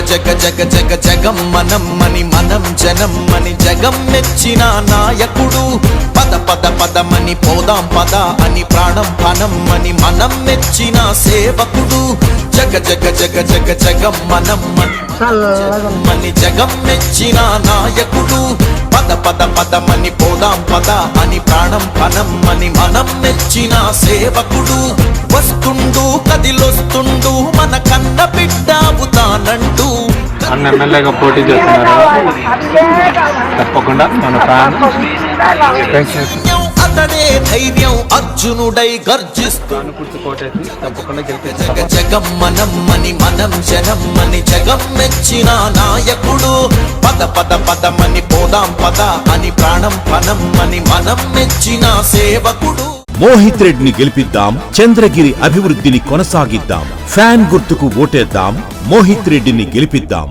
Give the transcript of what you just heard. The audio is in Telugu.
జగ జగ జగం మనం మని మనం జనం మని జగం మెచ్చిన నాయకుడు. పద పద పదమని పోదాం పద అని ప్రాణం పనం అని మనం మెచ్చిన సేవకుడు. జగ జగ జగ జగ జగం మనం మని మని జగం మెచ్చిన నాయకుడు. పద పద పదమని పోదాం పద అని ప్రాణం పనం అని మనం మెచ్చిన సేవకుడు. వస్తుండు కదిలొస్తుండు మన కన్న బిడ్డావుతానంటూ అన్న ఎమ్మెల్యేగా పోటీ చేస్తున్నారు. తప్పకుండా మన ఫ్యాన్. ధైర్యం అర్జునుడై గర్జిస్తూ. తప్పకుండా జగ జగం మనం జగం మెచ్చిన నాయకుడు. పద పద పదమని పోదాం పద అని ప్రాణం పనం అని మనం మెచ్చిన సేవకుడు. మోహిత్ రెడ్డిని గెలిపిద్దాం చంద్రగిరి అభివృద్ధిని కొనసాగిద్దాం ఫ్యాన్ గుర్తుకు ఓటేద్దాం మోహిత్ రెడ్డిని గెలిపిద్దాం.